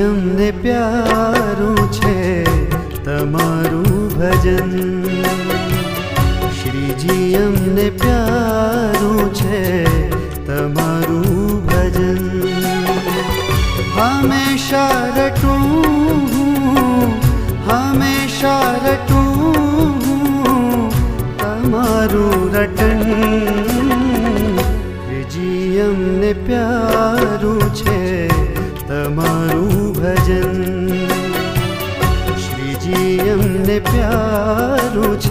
અમને પ્યારું છે તમારું ભજન. શ્રીજી અમને પ્યારું છે તમારું ભજન. હંમેશા રટું હંમેશા રટું, તમારું રટન. શ્રીજી અમને પ્યારું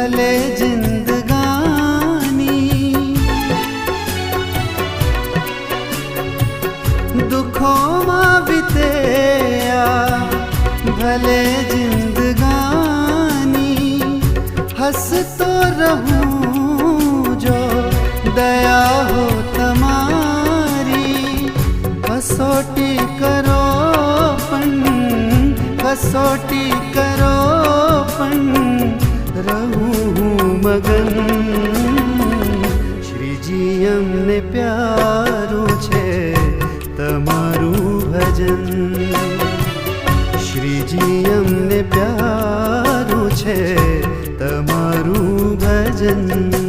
ભલે જિંદગાની દુઃખોમાં વિતે આ ભલે જિંદગાની હસતો રહું જો દયા હો તમારી કસોટી કરો પણ કસોટી કરો પણ રહું હું મગન શ્રીજી અમને પ્યારું છે તમારું ભજન શ્રીજી અમને પ્યારું છે તમારું ભજન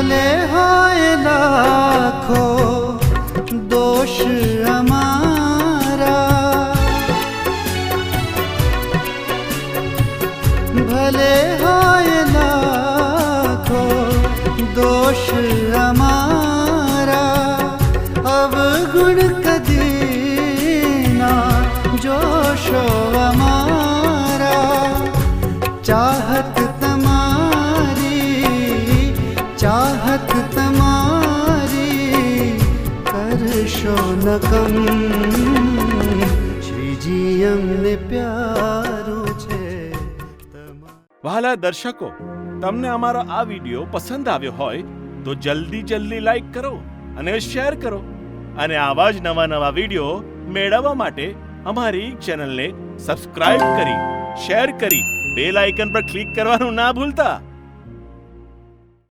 জানে হয় লাখো দোষ আমারা। ভলে হয় লাখো দোষ আমারা। अब गुण कदीना जोशो हमारा चाहत કરશો નકમ શ્રીજી અમને પ્યારું છે વહાલા દર્શકો, તમને અમારો આ વિડિયો પસંદ આવ્યો હોય તો જલ્દી જલ્દી લાઈક કરો અને શેર કરો અને આવા જ નવા નવા વિડિયો મેળવવા માટે અમારી ચેનલને સબસ્ક્રાઇબ કરી, શેર કરી, બેલ આઇકન પર ક્લિક કરવાનું ના ભૂલતા.